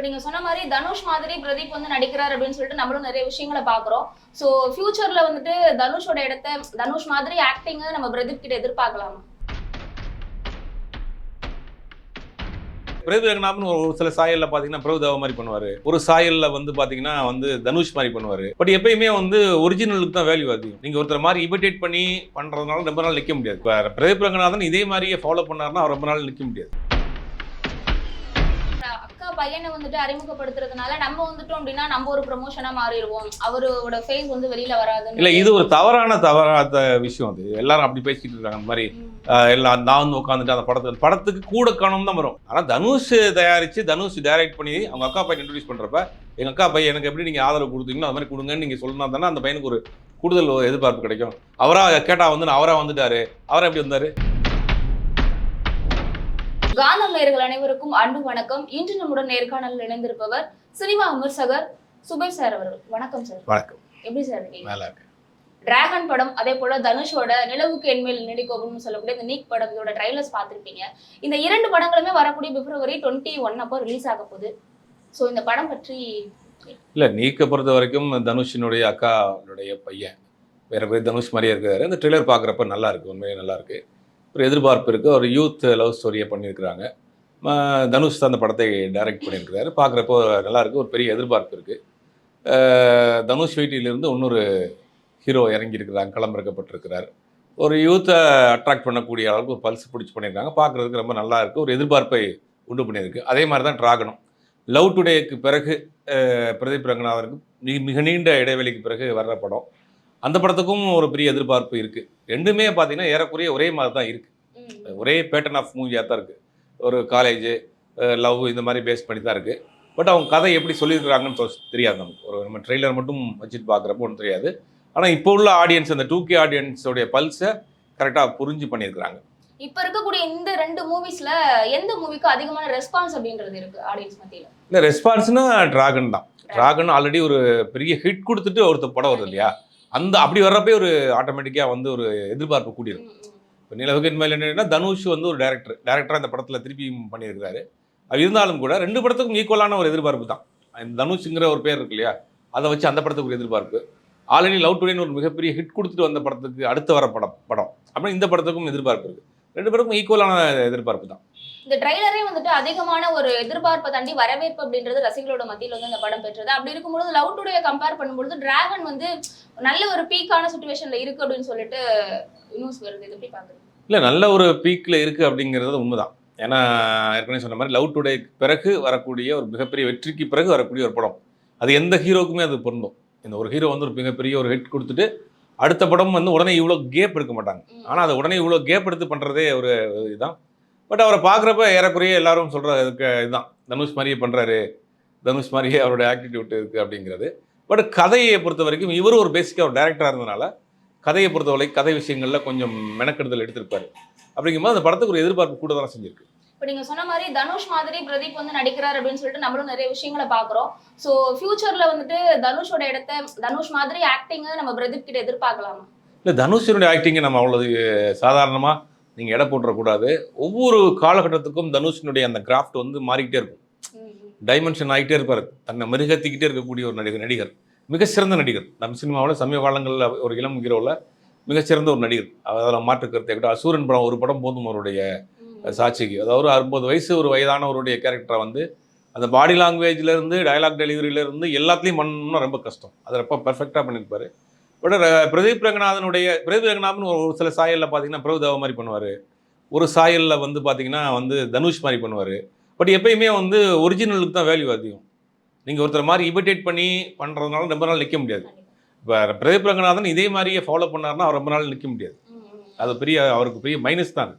இப்போ நீங்க சொன்ன மாதிரி தனுஷ் மாதிரி பிரதீப் வந்து நடிக்கிறார் அப்படின்னு சொல்லிட்டு நம்மளும் நிறைய விஷயங்களை பாக்குறோம் ஸோ ஃபியூச்சர்ல வந்துட்டு தனுஷோட இடத்த தனுஷ் மாதிரி ஆக்டிங் நம்ம பிரதீப் கிட்ட எதிர்பார்க்கலாமா? பிரபு ரங்கநாதன் ஒரு சில சாயல்ல பாத்தீங்கன்னா பிரபுதேவா மாதிரி பண்ணுவாரு. ஒரு சாயல்ல வந்து பாத்தீங்கன்னா வந்து தனுஷ் மாதிரி பண்ணுவாரு. பட் எப்பயுமே வந்து ஒரிஜினலுக்கு தான் வேல்யூ அதிகம். நீங்க ஒருத்தர் மாதிரி இமிடேட் பண்ணி பண்றதுனால ரொம்ப நாள் நிக்க முடியாது. பிரதீப் ரங்கநாதன் இதே மாதிரியே ஃபாலோ பண்ணாருன்னா அவர் ரொம்ப நாள் நிக்க முடியாது. பையனை வந்துட்டு அறிமுகப்படுத்துறதுனால நம்ம வந்துட்டோம் அப்படின்னா நம்ம ஒரு ப்ரொமோஷனா மாறிடுவோம். அவரோட ஃபேஸ் வந்து வெளியில வராது இல்ல இது ஒரு தவறான தவறாத விஷயம் அது. எல்லாரும் அப்படி பேசிக்கிட்டு இருக்காங்க. அந்த மாதிரி எல்லாம் நான் வந்து உட்காந்துட்டு அந்த படத்துக்கு படத்துக்கு கூட காணும் தான் வரும். ஆனால் தனுஷ் தயாரித்து தனுஷ் டைரக்ட் பண்ணி அவங்க அக்கா பையன் இன்ட்ரடியூஸ் பண்ணுறப்ப எங்கள் அக்கா பையன் எனக்கு எப்படி நீங்கள் ஆதரவு கொடுத்தீங்களோ அது மாதிரி கொடுங்கன்னு நீங்கள் சொல்லணும் தானே அந்த பையனுக்கு ஒரு கூடுதல் எதிர்பார்ப்பு கிடைக்கும். அவரா கேட்டா வந்து அவரா வந்துட்டாரு. அவரா எப்படி வந்தாரு? காந்தம் நேயர்கள் அனைவருக்கும் அன்பு வணக்கம். இன்று நம்முடன் நேர்காணலில் இணைந்திருப்பவர் சினிமா விமர்சகர் சுபேஷ் சார் அவர்கள். வணக்கம் சார். வணக்கம். எப்படி சார் இருக்கீங்க? டிராகன் படம் அதே போல தனுஷோட நிலவுக்கு என்மேல் நீடிக்கோபுன்னு சொல்லக்கூடிய இந்த நீக் படம் இதோட ட்ரைலர்ஸ் பார்த்திருப்பீங்க. இந்த இரண்டு படங்களுமே வரக்கூடிய பிப்ரவரி டுவெண்ட்டி ஒன் அப்போ ரிலீஸ் ஆக போகுது. ஸோ இந்த படம் பற்றி இல்லை நீக்க பொறுத்த வரைக்கும் தனுஷினுடைய அக்காவுடைய பையன். வேற பேர் தனுஷ் மாதிரியே இருக்காரு அந்த ட்ரெய்லர் பார்க்குறப்ப நல்லா இருக்கு உண்மையே நல்லா இருக்கு. ஒரு எதிர்பார்ப்பு இருக்குது ஒரு யூத் லவ் ஸ்டோரியை பண்ணியிருக்கிறாங்க. தனுஷ் தான் அந்த படத்தை டைரக்ட் பண்ணியிருக்கிறாரு. பார்க்குறப்போ நல்லாயிருக்கு ஒரு பெரிய எதிர்பார்ப்பு இருக்குது தனுஷ் வீட்டிலிருந்து இன்னொரு ஹீரோ இறங்கியிருக்கிறாங்க. களமிறக்கப்பட்டிருக்கிறார். ஒரு யூத்தை அட்ராக்ட் பண்ணக்கூடிய அளவுக்கு ஒரு பல்ஸ் பிடிச்சி பண்ணியிருக்காங்க. பார்க்குறதுக்கு ரொம்ப நல்லா இருக்குது ஒரு எதிர்பார்ப்பை உண்டு பண்ணியிருக்கு. அதே மாதிரி தான் ட்ராகனும் லவ் டுடேக்கு பிறகு பிரதீப் ரங்கநாதனுக்கு மிக மிக நீண்ட இடைவெளிக்கு பிறகு வர்ற படம். அந்த படத்துக்கும் ஒரு பெரிய எதிர்பார்ப்பு இருக்குது ரெண்டுமே பார்த்தீங்கன்னா ஏறக்குறைய ஒரே மாதிரி தான் இருக்குது ஒரே பேட்டர்ன் ஆஃப் மூவியாக தான் இருக்குது ஒரு காலேஜ் லவ் இந்த மாதிரி பேஸ் பண்ணி தான் இருக்குது பட் அவங்க கதை எப்படி சொல்லியிருக்கிறாங்கன்னு தெரியாது நமக்கு. ஒரு நம்ம ட்ரெய்லர் மட்டும் வச்சுட்டு பார்க்குறப்போ ஒன்றும் தெரியாது. ஆனால் இப்போ உள்ள ஆடியன்ஸ் அந்த டூ கே ஆடியன்ஸோடைய பல்ஸை கரெக்டாக புரிஞ்சு பண்ணியிருக்கிறாங்க. இப்ப இருக்கக்கூடிய இந்த ரெண்டு மூவிஸ்ல எந்த மூவிக்கு அதிகமான ரெஸ்பான்ஸ் அப்படின்றது இருக்கு ஆடியன்ஸ் மத்தியில? இல்லை ரெஸ்பான்ஸ்னா டிராகன் தான். டிராகன் ஆல்ரெடி ஒரு பெரிய ஹிட் கொடுத்துட்டு ஒருத்தர் படம் வருது இல்லையா? அந்த அப்படி வர்றப்பே ஒரு ஆட்டோமேட்டிக்காக வந்து ஒரு எதிர்பார்ப்பு கூடிரும். ம், ம். இப்போ நிலவுக்கு மேலே என்னன்னா தனுஷ் வந்து ஒரு டேரக்டர் டேரக்டராக இந்த படத்தில் திருப்பி பண்ணியிருக்காரு அது இருந்தாலும் கூட ரெண்டு படத்துக்கும் ஈக்குவலான ஒரு எதிர்பார்ப்பு தான். இந்த தனுஷுங்கிற ஒரு பேர் இருக்கு இல்லையா? அதை வச்சு அந்த படத்துக்கு ஒரு எதிர்பார்ப்பு. ஆல்ரெடி லவ் டுடேன்னு ஒரு மிகப்பெரிய ஹிட் கொடுத்துட்டு வந்த படத்துக்கு அடுத்து வர படம் படம். அப்படின்னா இந்த படத்துக்கும் எதிர்பார்ப்பு இருக்குது ரெண்டு பேருக்கும் ஈக்குவலான எதிர்பார்ப்பு தான். இந்த ட்ரைலரே வந்துட்டு அதிகமான ஒரு எதிர்பார்ப்பை தாண்டி வரவேற்பு அப்படின்றது ரசிகர்களோட மத்தியில் வந்து இந்த படம் பெற்றது. அப்படி இருக்கும்பொழுது லவ் டுடே கம்பேர் பண்ணும்பொழுது டிராகன் வந்து நல்ல ஒரு பீக்கான சுச்சுவேஷன்ல இருக்கு அப்படின்னு சொல்லிட்டு நியூஸ் வருது. இது எப்படி பாக்குறீங்க இல்லை நல்ல ஒரு பீக்கில் இருக்குது அப்படிங்கிறது உண்மைதான். ஏன்னா ஏற்கனவே சொன்ன மாதிரி லவ் டுடே பிறகு வரக்கூடிய ஒரு மிகப்பெரிய வெற்றிக்கு பிறகு வரக்கூடிய ஒரு படம். அது எந்த ஹீரோக்குமே அது பொருந்தும். இந்த ஒரு ஹீரோ வந்து ஒரு மிகப்பெரிய ஒரு ஹிட் கொடுத்துட்டு அடுத்த படம் வந்து உடனே இவ்வளோ கேப் எடுக்க மாட்டாங்க. ஆனால் அது உடனே இவ்வளோ கேப் எடுத்து பண்ணுறதே ஒரு இதுதான். பட் அவரை பார்க்குறப்ப ஏறக்குறைய எல்லாரும் சொல்கிற இதுக்கு இதுதான். தனுஷ் மாதிரியே பண்ணுறாரு தனுஷ் மாதிரியே அவரோட ஆக்டிடியூட் இருக்குது அப்படிங்கிறது. பட் கதையை பொறுத்த வரைக்கும் இவரும் ஒரு பேசிக்காக ஒரு டேரக்டராக இருந்தனால கதையை பொறுத்தவரை கதை விஷயங்களில் கொஞ்சம் மெனக்கெடுதல் எடுத்திருப்பாரு. அப்படிங்கும்போது அந்த படத்துக்கு ஒரு எதிர்பார்ப்பு கூட தான் செஞ்சிருக்கு. இப்போ நீங்க சொன்ன மாதிரி தனுஷ் மாதிரி பிரதீப் வந்து நடிக்கிறார் அப்படின்னு சொல்லிட்டு நம்மளும் நிறைய விஷயங்களை பாக்குறோம் ஸோ ஃபியூச்சர்ல வந்துட்டு தனுஷோட இடத்த தனுஷ் மாதிரி ஆக்டிங் நம்ம பிரதீப் கிட்ட எதிர்பார்க்கலாமா? இல்லை தனுஷினுடைய ஆக்டிங்கை நம்ம அவ்வளோ சாதாரணமாக நீங்கள் எடை போட்டுறக்கூடாது. ஒவ்வொரு காலகட்டத்துக்கும் தனுஷினுடைய அந்த கிராஃப்ட் வந்து மாறிக்கிட்டே இருக்கும். டைமென்ஷன் ஆகிட்டே இருப்பார். தன்னை மெருகத்திக்கிட்டே இருக்கக்கூடிய ஒரு நடிகர் நடிகர். மிகச்சிறந்த நடிகர். நம்ம சினிமாவில் சமீப காலங்களில் ஒரு இளம் ஹீரோவில் மிகச்சிறந்த ஒரு நடிகர். அதில் மாற்றுக்கருத்தை கூட அசூரன் படம் ஒரு படம் போதும் அவருடைய. சாட்சிக்கு. அதாவது ஒரு அறுபது வயசு ஒரு வயதானவருடைய கேரக்டரை வந்து அந்த பாடி லாங்குவேஜ்லேருந்து டயலாக் டெலிவரியிலேருந்து எல்லாத்துலேயும் பண்ணணும்னா ரொம்ப கஷ்டம். அதை ரொம்ப பெர்ஃபெக்டாக பண்ணியிருப்பாரு. பிரதீப் ரங்கநாதனுடைய பிரதீப் ரங்கநாதன் ஒரு ஒரு சில சாயலில் பார்த்தீங்கன்னா பிரபுதேவா மாதிரி பண்ணுவார். ஒரு சாயலில் வந்து பார்த்தீங்கன்னா வந்து தனுஷ் மாதிரி பண்ணுவார். பட் எப்பயுமே வந்து ஒரிஜினலுக்கு தான் வேல்யூ அதிகம். நீங்கள் ஒருத்தர் மாதிரி இமிடேட் பண்ணி பண்ணுறதுனால ரொம்ப நாள் நிற்க முடியாது. இப்போ பிரதீப் ரங்கநாதன் இதே மாதிரியே ஃபாலோ பண்ணாருன்னா அவர் ரொம்ப நாள் நிற்க முடியாது. அது பெரிய அவருக்கு பெரிய மைனஸ் தான்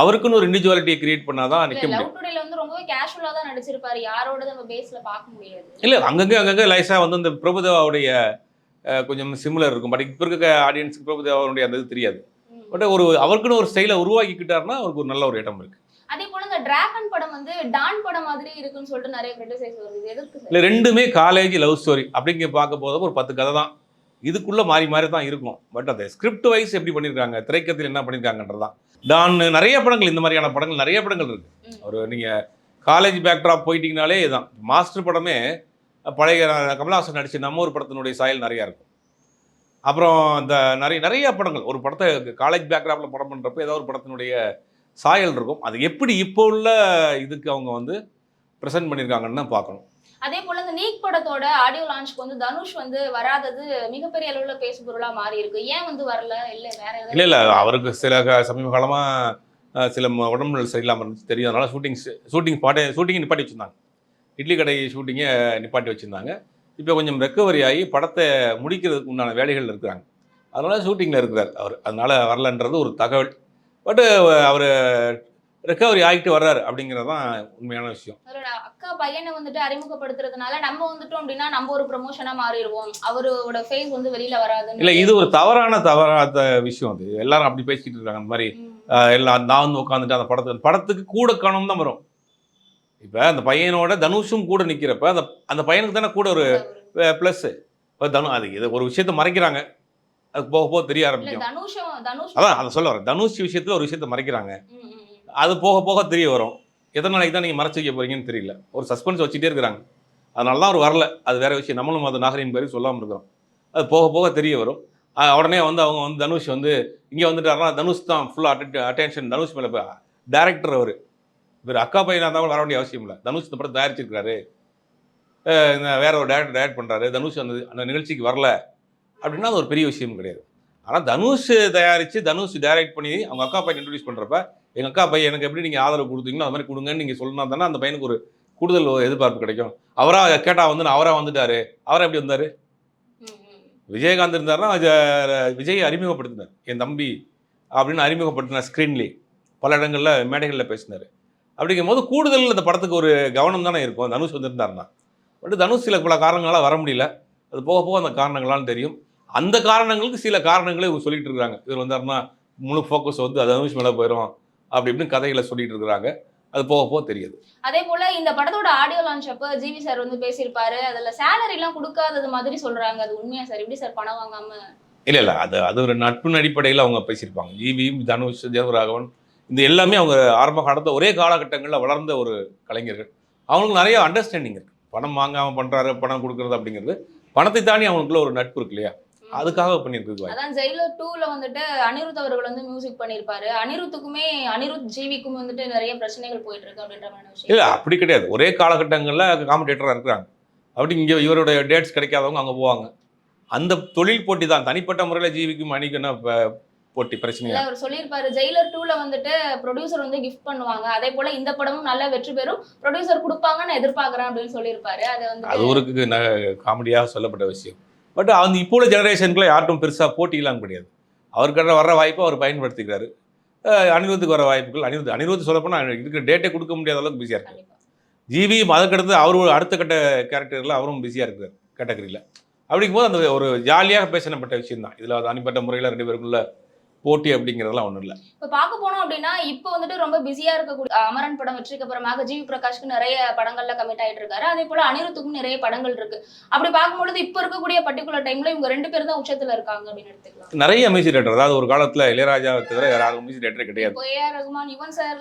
அவருக்குன்னு ஒரு இண்டிவிஜுவாலிட்டியை கிரியேட் பண்ணாதான் நிற்க முடியும். லவ் டுடேல வந்து ரொம்பவே கேஷுவலா தான் நடிச்சிருப்பாரு. யாரோட நம்ம பேஸ்ல பார்க்க முடியாது. இல்லை அங்கங்கே அங்கங்கே லைஸாக வந்து இந்த பிரபுதேவாவுடைய கொஞ்சம் சிமிலர் இருக்கும். பட் இப்போ இருக்க ஆடியன்ஸுக்கு பிரபுதேவாவுடைய அந்த இது தெரியாது. பட் ஒரு அவருக்குன்னு ஒரு ஸ்டைலை உருவாக்கிக்கிட்டாருன்னா அவருக்கு ஒரு நல்ல ஒரு இடம் இருக்கு. அதே போல இந்த டிராகன் படம் வந்து டான் படம் மாதிரி இருக்குன்னு சொல்லிட்டு நிறைய கிரிட்டிசைஸ் வருது. சார்? இல்லை ரெண்டுமே காலேஜ் லவ் ஸ்டோரி அப்படிங்க பார்க்க போது ஒரு பத்து கதை தான். இதுக்குள்ளே மாறி மாறி தான் இருக்கும். பட் அந்த ஸ்கிரிப்ட் வைஸ் எப்படி பண்ணியிருக்காங்க திரைக்கத்தில் என்ன பண்ணியிருக்காங்கன்றதான் டான் நிறைய படங்கள் இந்த மாதிரியான படங்கள் நிறைய படங்கள் இருக்கு. ம். ஒரு நீங்கள் காலேஜ் பேக்ட்ராப் போயிட்டீங்கனாலே இதுதான் மாஸ்டர் படமே பழைய கமலஹாசன் நடிச்ச நம்ம ஒரு படத்தினுடைய சாயல் நிறையா இருக்கும். அப்புறம் இந்த நிறைய நிறைய படங்கள். ஒரு படத்தை காலேஜ் பேக்ராப்பில் படம் பண்ணுறப்ப ஏதோ ஒரு படத்தினுடைய சாயல் இருக்கும். அது எப்படி இப்போ உள்ள இதுக்கு அவங்க வந்து ப்ரெசென்ட் பண்ணியிருக்காங்கன்னு பார்க்கணும். அதே போல இந்த நீக் படத்தோட ஆடியோ லான்ச்க்கு வந்து தனுஷ் வந்து வராதது மிகப்பெரிய அளவுல பேசு பொருளா மாறி இருக்கு ஏன் வந்து வரல? இல்ல வேற இல்லை இல்லை. அவருக்கு சில சமீப காலமாக சில உடம்புல சரியில்லாமல் இருந்துச்சு. தெரியும் அதனால ஷூட்டிங் ஷூட்டிங் பாட்டை ஷூட்டிங் நிப்பாட்டி வச்சுருந்தாங்க. இட்லி கடை ஷூட்டிங்கை நிப்பாட்டி வச்சுருந்தாங்க. இப்போ கொஞ்சம் ரெக்கவரி ஆகி படத்தை முடிக்கிறதுக்கு உண்டான வேலைகள் இருக்கிறாங்க. அதனால ஷூட்டிங்கில் இருக்கிறார் அவர். அதனால வரலன்றது ஒரு தகவல். பட்டு அவர் ரெக்கவரி ஆகிட்டு வர்றாரு அப்படிங்கிறது தான் உண்மையான விஷயம். அக்கா பையனை வந்துட்டு அறிமுகப்படுத்துறதுனால நம்ம வந்துட்டோம் அப்படின்னா நம்ம ஒரு ப்ரொமோஷனா மாறிடுவோம். அவரோட ஃபேஸ் வந்து வெளியில வராதுன்னு இல்லை இது ஒரு தவறான தவறாத விஷயம் அது. எல்லாரும் அப்படி பேசிக்கிட்டு இருக்காங்க. அந்த மாதிரி எல்லாம் நான் வந்து உட்காந்துட்டு அந்த படத்துக்கு படத்துக்கு கூட காணும் தான் வரும். இப்போ அந்த பையனோட தனுஷும் கூட நிற்கிறப்ப அந்த அந்த பையனுக்கு தானே கூட ஒரு ப்ளஸ்ஸு இப்போ தனு அது இது ஒரு விஷயத்த மறைக்கிறாங்க. அது போக போக தெரிய ஆரம்பிக்கும். அதான் அதை சொல்ல வரேன். தனுஷ் விஷயத்தில் ஒரு விஷயத்த மறைக்கிறாங்க. அது போக போக தெரிய வரும். எத்தனை நாளைக்கு தான் நீங்கள் மறைச்சு வைக்க போறீங்கன்னு தெரியல. ஒரு சஸ்பென்ஸ் வச்சுட்டே இருக்கிறாங்க. அதனால தான் அவர் வரல. அது வேற விஷயம். நம்மளும் அது நாகரிகம் பேர் சொல்லாமல் இருக்கிறோம். அது போக போக தெரிய வரும். உடனே வந்து அவங்க வந்து தனுஷ் வந்து இங்கே வந்துட்டாருன்னா தனுஷ் தான் ஃபுல்லாக அட்டென்ஷன் தனுஷ் மேலே டேரக்டர் அவர். இவர் அக்கா பையனாக இருந்தாலும் வர வேண்டிய அவசியம் இல்லை. தனுஷ் இந்த படம் தயாரிச்சிருக்காரு வேற ஒரு டேரக்டர் டேரக்ட் பண்ணுறாரு தனுஷ் அந்த அந்த நிகழ்ச்சிக்கு வரல. அப்படின்னா அது ஒரு பெரிய விஷயம் கிடையாது. ஆனால் தனுஷ் தயாரித்து தனுஷ் டைரக்ட் பண்ணி அவங்க அக்கா பையன் இன்ட்ரடியூஸ் பண்ணுறப்ப எங்கள் அக்கா பையன் எனக்கு எப்படி நீங்கள் ஆதரவு கொடுத்தீங்களோ அது மாதிரி கொடுங்கன்னு நீங்கள் சொன்னா தானே அந்த பையனுக்கு ஒரு கூடுதல் ஒரு எதிர்பார்ப்பு கிடைக்கும். அவராக கேட்டால் வந்து நான் அவராக வந்துட்டாரு. அவராக எப்படி வந்தார்? விஜயகாந்த் இருந்தாருன்னா விஜய் அறிமுகப்படுத்தினார். என் தம்பி அப்படின்னு அறிமுகப்படுத்தினார் ஸ்க்ரீன்லேயே பல இடங்களில் மேடைகளில் பேசினார். அப்படிங்கும் போது கூடுதல் அந்த படத்துக்கு ஒரு கவனம் தானே இருக்கும். தனுஷ் வந்திருந்தாருன்னா. பட் தனுஷ் சில பல காரணங்களால் வர முடியல. அது போக போக அந்த காரணங்களாலும் தெரியும். அந்த காரணங்களுக்கு சில காரணங்களை இவங்க சொல்லிட்டு இருக்காங்க இவர் வந்தாருன்னா முழு ஃபோக்கஸ் வந்து அது தனுஷ் மேலே போயிடும் அப்படி இப்படின்னு கதைகளை சொல்லிட்டு இருக்கிறாங்க. அது போக போக தெரியுது. அதே போல இந்த படத்தோட ஆடியோ லான்ச் அப்ப ஜிவி சார் வந்து பேசியிருப்பாரு. அதுல சேலரி எல்லாம் கொடுக்காதது மாதிரி சொல்றாங்க. அது உண்மையா சார் எப்படி சார் பணம் வாங்காம? இல்லை இல்லை. அது அது ஒரு நட்பின் அடிப்படையில் அவங்க பேசியிருப்பாங்க. ஜிவி தனுஷ் தேவராகவன் இந்த எல்லாமே அவங்க ஆரம்ப காலத்தில் ஒரே காலகட்டங்களில் வளர்ந்த ஒரு கலைஞர்கள். அவங்களுக்கு நிறைய அண்டர்ஸ்டாண்டிங் இருக்கு. பணம் வாங்காமல் பண்ணுறாரு பணம் கொடுக்குறது அப்படிங்கிறது. பணத்தை தாண்டி அவங்களுக்குள்ள ஒரு நட்பு இருக்கு இல்லையா? அதுக்காக பண்ணியிருக்கு வாய்ப்பு. அதான் ஜெயிலர் டூல வந்துட்டு அனிருத் அவர்கள் வந்து மியூசிக் பண்ணியிருப்பாரு. அனிருத்துக்குமே அனிருத் ஜிவிக்கும் வந்துட்டு நிறைய பிரச்சனைகள் போயிட்டு இருக்கு அப்படின்ற விஷயம். இல்லை அப்படி கிடையாது. ஒரே காலகட்டங்களில் காம்படேட்டராக இருக்கிறாங்க. அப்படி இங்கே இவருடைய டேட்ஸ் கிடைக்காதவங்க அங்கே போவாங்க. அந்த தொழில் போட்டி தான். தனிப்பட்ட முறையில் ஜீவிக்கும் அணிக்கு என்ன ப- போட்டி பிரச்சனையா? இல்ல அவர் சொல்லியிருப்பாரு ஜெயிலர் டூல வந்துட்டு ப்ரொடியூசர் வந்து கிஃப்ட் பண்ணுவாங்க. அதே போல இந்த படமும் நல்ல வெற்றி பெறும். ப்ரொடியூசர் கொடுப்பாங்கன்னு எதிர்பார்க்கறேன் அப்படின்னு சொல்லியிருப்பாரு. அது வந்து அது ஒரு காமெடியாக சொல்லப்பட்ட விஷயம். பட் அந்த இப்போ உள்ள ஜெனரேஷனுக்குள்ள யார்ட்டும் பெருசாக போட்டிலாம் கிடையாது. அவருக்கு வர வாய்ப்பை அவர் பயன்படுத்திக்கிறாரு. அனிருத்துக்கு வர வாய்ப்புகள் அனிருத் அனிருத் சொல்லப்போனால் இருக்கிற டேட்டே கொடுக்க முடியாத அளவுக்கு பிஸியாக கண்டிப்பா. ஜிவி அதுக்கடுத்து அவர் அடுத்த கட்ட கேரக்டரில் அவரும் பிஸியாக இருக்கிறார் கேட்டகரியில் அப்படிங்கும்போது அந்த ஒரு ஜாலியாக பேசப்பட்ட விஷயம் தான் இதில் தனிப்பட்ட முறையில் ரெண்டு பேருக்குள்ள போட்டி அப்படிங்கிறதெல்லாம் ஒன்றும் இல்லை. இப்ப பார்க்க போனோம் அப்படின்னா இப்போ வந்துட்டு ரொம்ப பிஸியா இருக்கக்கூடிய அமரன் படம் வெற்றிக்கு அப்புறமாக ஜிவி பிரகாஷ்க்கு நிறைய படங்கள்ல கமிட் ஆயிட்டு இருக்காரு. அதே போல அனிருத்துக்கும் நிறைய படங்கள் இருக்கு. அப்படி பார்க்கும்பொழுது இப்போ இருக்கக்கூடிய பர்டிகுலர் டைம்ல இவங்க ரெண்டு பேரும் தான் உச்சத்துல இருக்காங்க அப்படின்னு எடுத்துக்கலாம். நிறைய மியூசிக் டேரக்டர் அதாவது ஒரு காலத்தில் இளையராஜாவை தவிர யாரும் மியூசிக் டேரக்டரே கிடையாது. ஏஆர் ரகுமான் யுவன் சார்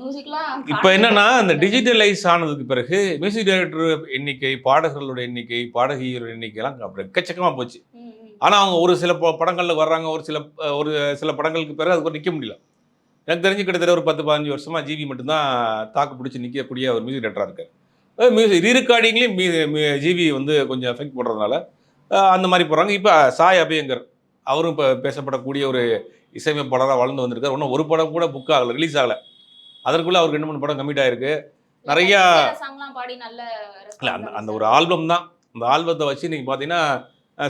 மியூசிக்லாம் இப்போ என்னன்னா இந்த டிஜிட்டலைஸ் ஆனதுக்கு பிறகு மியூசிக் டைரக்டர் எண்ணிக்கை பாடகர்களோட எண்ணிக்கை பாடகியோட எண்ணிக்கைலாம் அப்புறம் எக்கச்சக்கமாக போச்சு. ஆனால் அவங்க ஒரு சில படங்கள்ல வர்றாங்க ஒரு சில ஒரு சில படங்களுக்கு பிறகு அதுக்கு நிற்க முடியல. எனக்கு தெரிஞ்சு கிட்டத்தட்ட ஒரு பத்து பதினஞ்சு வருஷமா ஜிவி மட்டும்தான் தாக்கு பிடிச்சி நிற்கக்கூடிய ஒரு மியூசிக் டேரக்டராக இருக்காரு. மியூசிக் ரீரெக்கார்டிங்லேயும் ஜிவி வந்து கொஞ்சம் எஃபெக்ட் போடுறதுனால அஹ், அந்த மாதிரி போகிறாங்க இப்போ சாய் அபியங்கர் அவரும் இப்போ பேசப்படக்கூடிய ஒரு இசையமைப்பாளராக வளர்ந்து வந்திருக்காரு. இன்னும் ஒரு படம் கூட புக் ஆகலை ரிலீஸ் ஆகலை. அதற்குள்ள அவருக்கு ரெண்டு மூணு படம் கமிட் ஆயிருக்கு. நிறைய- இல்லை அந்த அந்த ஒரு ஆல்பம் தான். அந்த ஆல்பத்தை வச்சு நீங்கள் பார்த்தீங்கன்னா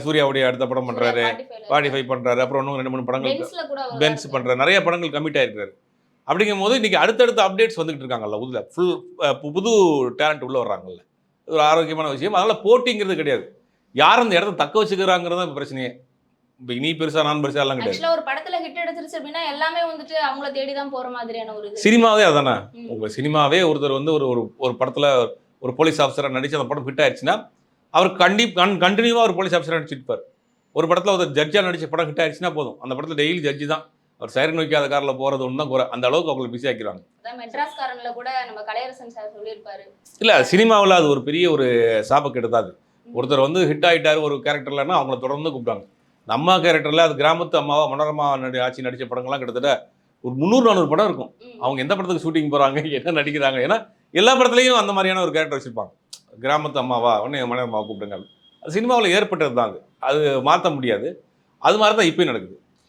சூர்யாவுடைய அடுத்த படம் பண்ணுறாரு ஸ்பாடிஃபை பண்ணுறாரு அப்புறம் இன்னும் ரெண்டு மூணு படங்கள் பென்ஸ் பண்ணுறாரு நிறைய படங்கள் கமிட் ஆயிருக்காரு. அப்படிங்கும் போது இன்னைக்கு அடுத்தடுத்த அப்டேட்ஸ் வந்துகிட்டு இருக்காங்கல்ல உள்ள ஃபுல் புது டேலண்ட் உள்ள வர்றாங்கல்ல. இது ஒரு ஆரோக்கியமான விஷயம். அதனால போட்டிங்கிறது கிடையாது. யார் அந்த இடத்த தக்க வச்சுக்கிறாங்கிறது தான் பிரச்சனையே. இப்போ நீ பெருசா நான் பெருசா எல்லாம் கிடையாது. ஒரு படத்துல ஹிட் எடுத்துருச்சு அப்படின்னா எல்லாமே வந்துட்டு அவங்கள தேடி தான் போற மாதிரியான ஒரு சினிமாவே அதானே. உங்க சினிமாவே ஒருத்தர் வந்து ஒரு ஒரு ஒரு படத்துல ஒரு போலீஸ் ஆஃபீஸராக நடிச்சு அந்த படம் ஹிட் ஆயிடுச்சுன்னா அவர் கண்டி கன் கண்டினியூவாக ஒரு போலீஸ் ஆஃபீஸராக நடிச்சிருப்பார். ஒரு படத்தில் ஒரு ஜட்ஜாக நடிச்ச படம் ஹிட் ஆயிடுச்சுன்னா போதும். அந்த படத்தில் டெய்லி ஜட்ஜி தான். அவர் சைரன் வைக்காத காரில் போகிறது ஒன்று தான் குறை. அந்த அளவுக்கு அவங்களை பிஸி காரன்ல கூட நம்ம கலையரசன் சார் சொல்லியிருப்பாரு. இல்லை சினிமாவில் அது ஒரு பெரிய ஒரு சாபக்கெடு தான் அது. ஒருத்தர் வந்து ஹிட் ஆகிட்டாரு ஒரு கேரக்டர்லன்னா அவங்கள தொடர்ந்து கூப்பிட்டாங்க இந்த அம்மா கேரக்டரில் அது கிராமத்து அம்மாவா மனோரமா நடி ஆட்சி நடித்த படங்கள்லாம் கிட்டத்தட்ட ஒரு முந்நூறு நானூறு படம் இருக்கும். அவங்க எந்த படத்துக்கு ஷூட்டிங் போகிறாங்க என்ன நடிக்கிறாங்க ஏன்னா எல்லா படத்துலையும் அந்த மாதிரியான ஒரு கேரக்டர் வச்சுருப்பாங்க. கிராமத்து அம்மாவா? உடனே மனோரமாவை கூப்பிடுங்க. சினிமாவில் ஏற்பட்டது தான் அது. அது மாற்ற முடியாது. அது மாதிரி தான் இப்பயும் நடக்குது.